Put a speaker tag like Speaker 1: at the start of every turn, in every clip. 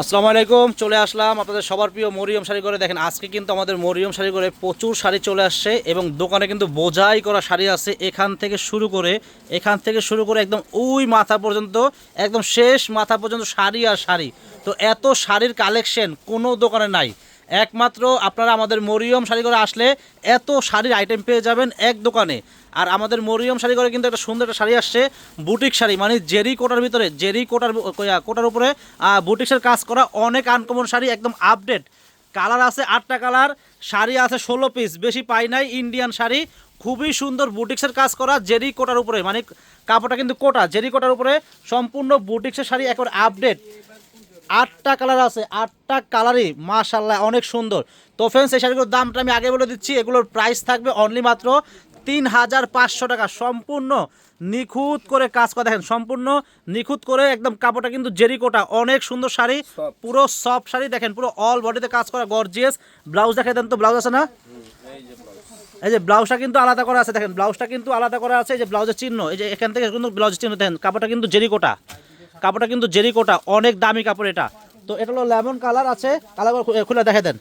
Speaker 1: আসসালামু আলাইকুম, চলে আসলাম আপনাদের সবার প্রিয় মরিয়ম শাড়ি করে। দেখেন, আজকে কিন্তু আমাদের মরিয়ম শাড়ি করে প্রচুর শাড়ি চলে আসছে এবং দোকানে কিন্তু বোঝাই করা শাড়ি আছে। এখান থেকে শুরু করে, এখান থেকে শুরু করে একদম ওই মাথা পর্যন্ত, একদম শেষ মাথা পর্যন্ত শাড়ি আর শাড়ি। তো এত শাড়ির কালেকশন কোনো দোকানে নাই। একমাত্র আপনারা আমাদের মরিয়ম শাড়ি করে আসলে এত শাড়ির আইটেম পেয়ে যাবেন এক দোকানে। আর আমাদের মরিয়ম শাড়ি করে কিন্তু একটা সুন্দর একটা শাড়ি আসছে, বুটিক শাড়ি মানে জেরি কোটার ভিতরে, জেরি কোটার কোটার উপরে বুটিক্সের কাজ করা অনেক আনকমন শাড়ি, একদম আপডেট কালার আছে আটটা কালার শাড়ি আছে ষোলো পিস বেশি পাই নাই ইন্ডিয়ান শাড়ি। খুবই সুন্দর বুটিক্সের কাজ করা, জেরি কোটার উপরে মানে কাপড়টা কিন্তু কোটা, জেরি কোটার উপরে সম্পূর্ণ বুটিক্সের শাড়ি একবার আপডেট আটটা কালার আছে আটটা কালারই মাশাল্লাহ অনেক সুন্দর। তো ফ্রেন্ডস এই শাড়িগুলোর দামটা আমি আগে বলে দিচ্ছি এগুলোর প্রাইস থাকবে অনলি মাত্র তিন হাজার পাঁচশো টাকা। সম্পূর্ণ নিখুঁত করে কাজ করা দেখেন সম্পূর্ণ নিখুঁত করে একদম কাপড়টা কিন্তু জেরিকোটা অনেক সুন্দর শাড়ি পুরো সফট শাড়ি দেখেন পুরো অল বডিতে কাজ করা গর্জিয়াস ব্লাউজ দেখে দেন তো ব্লাউজ আছে না? এই যে ব্লাউজটা কিন্তু আলাদা করা আছে দেখেন ব্লাউজটা কিন্তু আলাদা করা আছে এই যে ব্লাউজের চিহ্ন এই যে এখান থেকে কিন্তু ব্লাউজের চিহ্ন দেখেন কাপড়টা কিন্তু জেরিকোটা। কাপড়টা কিন্তু জেরিকোটা, অনেক দামি কাপড় এটা। তো এটা হলো লেমন কালার আছে, কালার খুলে দেখে দেন।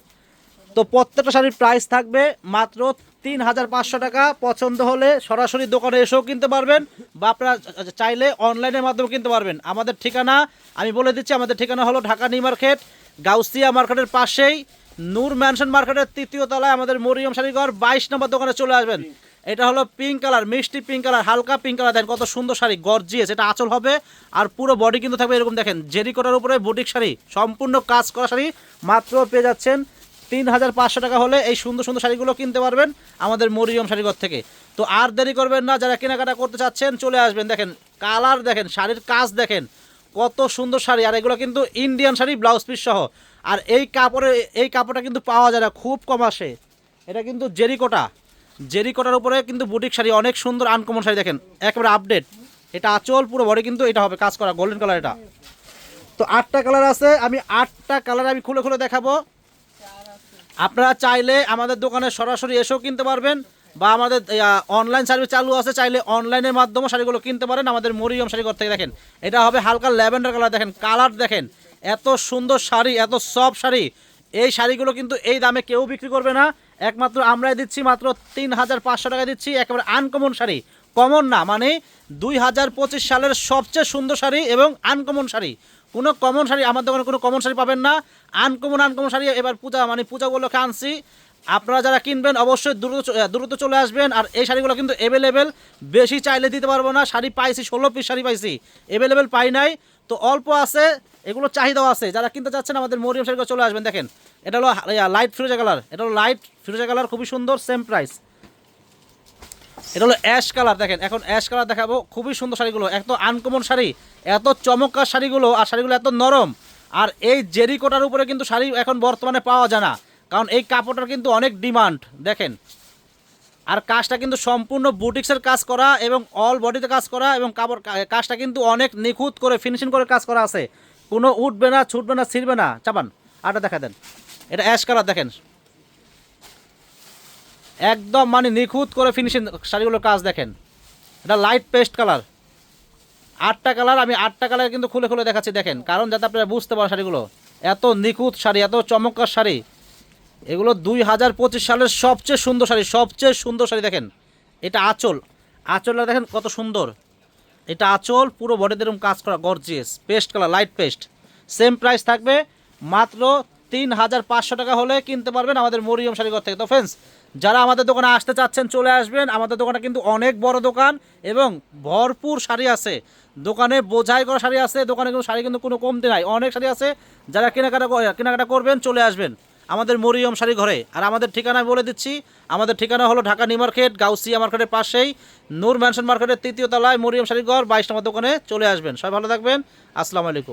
Speaker 1: তো প্রত্যেকটা শাড়ির প্রাইস থাকবে মাত্র তিন হাজার পাঁচশো টাকা। পছন্দ হলে সরাসরি দোকানে এসেও কিনতে পারবেন বা আপনারা চাইলে অনলাইনের মাধ্যমে কিনতে পারবেন। আমাদের ঠিকানা, আমি বলে দিচ্ছি, আমাদের ঠিকানা হলো ঢাকা নিউ মার্কেট, গাউসিয়া মার্কেটের পাশেই, নূর ম্যানশন মার্কেটের তৃতীয় তলায় আমাদের মরিয়ম শাড়িঘর, বাইশ নম্বর দোকানে চলে আসবেন। এটা হলো পিঙ্ক কালার মিষ্টি পিঙ্ক কালার হালকা পিঙ্ক কালার দেখেন কত সুন্দর শাড়ি গর্জিয়াস এটা আঁচল হবে। আর পুরো বডি কিন্তু থাকবে এরকম, দেখেন জেরি কোটার উপরে বুটিক শাড়ি, সম্পূর্ণ কাজ করা শাড়ি, মাত্র পেয়ে যাচ্ছেন তিন হাজার পাঁচশো টাকা হলে এই সুন্দর সুন্দর শাড়িগুলো কিনতে পারবেন আমাদের মরিয়ম শাড়িঘর থেকে। তো আর দেরি করবেন না, যারা কেনাকাটা করতে চাচ্ছেন, চলে আসবেন। দেখেন, কালার দেখেন, শাড়ির কাজ দেখেন, কত সুন্দর শাড়ি। আর এগুলো কিন্তু ইন্ডিয়ান শাড়ি ব্লাউজ পিস সহ। আর এই কাপড়ে, এই কাপড়টা কিন্তু পাওয়া যায় না, খুব কম আসে। এটা কিন্তু জেরিকোটা। জেরিকোটার উপরে কিন্তু বুটিক শাড়ি, অনেক সুন্দর আনকমন শাড়ি দেখেন। একেবারে আপডেট এটা আচল পুরো বডি কিন্তু এটা হবে, কাজ করা গোল্ডেন কালার এটা। তো আটটা কালার আছে, আমি আটটা কালার আমি খুলে খুলে দেখাবো। আপনারা চাইলে আমাদের দোকানে সরাসরি এসেও কিনতে পারবেন, বা আমাদের অনলাইন সার্ভিস চালু আছে, চাইলে অনলাইনের মাধ্যমে শাড়িগুলো কিনতে পারেন, আমাদের মরিয়ম শাড়িঘর থেকে দেখেন। এটা হবে হালকা ল্যাভেন্ডার কালার দেখেন কালার দেখেন। এত সুন্দর শাড়ি, এত সফট শাড়ি, এই শাড়িগুলো কিন্তু এই দামে কেউ বিক্রি করবে না। একমাত্র আমরাই দিচ্ছি মাত্র তিন হাজার পাঁচশো টাকা দিচ্ছি, একেবারে আনকমন শাড়ি। কমন না মানে দুই হাজার পঁচিশ সালের সবচেয়ে সুন্দর শাড়ি এবং আনকমন শাড়ি। কোনো কমন শাড়ি, আমার দোকানে কোনো কমন শাড়ি পাবেন না। আনকমন আনকমন শাড়ি, এবার পূজা মানে পূজা উপলক্ষে আনছি। আপনারা যারা কিনবেন অবশ্যই দ্রুত দ্রুত চলে আসবেন, আর এই শাড়িগুলো কিন্তু অ্যাভেলেবেল বেশি চাইলে দিতে পারব না, শাড়ি পাইছি, ষোলো পিস শাড়ি পাইছি অ্যাভেলেবেল পাই নাই। তো অল্প আছে, এগুলো চাহিদাও আছে। যারা কিনতে চাচ্ছেন, আমাদের মরিয়াম শাড়িগুলো চলে আসবেন, দেখেন। এটা হলো লাইট ফিরোজা কালার এটা হলো লাইট ফিরোজা কালার খুবই সুন্দর সেম প্রাইস এটা হলো অ্যাশ কালার দেখেন। এখন অ্যাশ কালার দেখাবো। খুবই সুন্দর শাড়িগুলো, এত আনকমন শাড়ি, এত চমৎকার শাড়িগুলো, আর শাড়িগুলো এত নরম। আর এই জেরি কোটার উপরে কিন্তু শাড়ি এখন বর্তমানে পাওয়া যায় না। কারণ এই কাপড়টার কিন্তু অনেক ডিমান্ড, দেখেন। আর কাজটা কিন্তু সম্পূর্ণ বুটিক্সের কাজ করা এবং অল বডিতে কাজ করা এবং কাপড় কাজটা কিন্তু অনেক নিখুঁত করে ফিনিশিং করে কাজ করা আছে। কোনো উঠবে না, ছুটবে না, ছিঁড়বে না। চাপান আটা দেখা দেন। এটা অ্যাশ কালার দেখেন। একদম মানে নিখুঁত করে ফিনিশিং শাড়িগুলোর কাজ, দেখেন। এটা লাইট পেস্ট কালার আটটা কালার আমি আটটা কালার কিন্তু খুলে খুলে দেখাচ্ছি, দেখেন। কারণ যাতে আপনারা বুঝতে পারেন শাড়িগুলো, এত নিখুঁত শাড়ি, এত চমৎকার শাড়ি। এগুলো দুই হাজার পঁচিশ সালের সবচেয়ে সুন্দর শাড়ি, সবচেয়ে সুন্দর শাড়ি দেখেন। এটা আঁচল। আঁচলটা দেখেন কত সুন্দর। এটা আঁচল, পুরো বডিতে এরকম কাজ করা gorgeous paste colour light paste same price থাকবে মাত্র তিন হাজার পাঁচশো টাকা হলে কিনতে পারবেন আমাদের মরিয়ম শাড়িঘর থেকে। তো ফ্রেন্ডস যারা আমাদের দোকানে আসতে চাচ্ছেন, চলে আসবেন। আমাদের দোকানে কিন্তু অনেক বড় দোকান এবং ভরপুর শাড়ি আছে। দোকানে বোঝাই করা শাড়ি আছে। দোকানে কিন্তু শাড়ি কিন্তু কোনো কমতি নাই। অনেক শাড়ি আছে। যারা কেনাকাটা কেনাকাটা করবেন, চলে আসবেন। আমাদের মরিয়ম শাড়ি ঘরে। আর আমাদের ঠিকানা বলে দিচ্ছি, আমাদের ঠিকানা হলো ঢাকা নিউ মার্কেট গাউসিয়া মার্কেটের পাশেই। নূর ম্যানশন মার্কেটের তৃতীয় তলায় মরিয়ম শাড়ি ঘর বাইশ নম্বর দোকানে চলে আসবেন। সবাই ভালো থাকবেন। আসসালামু আলাইকুম।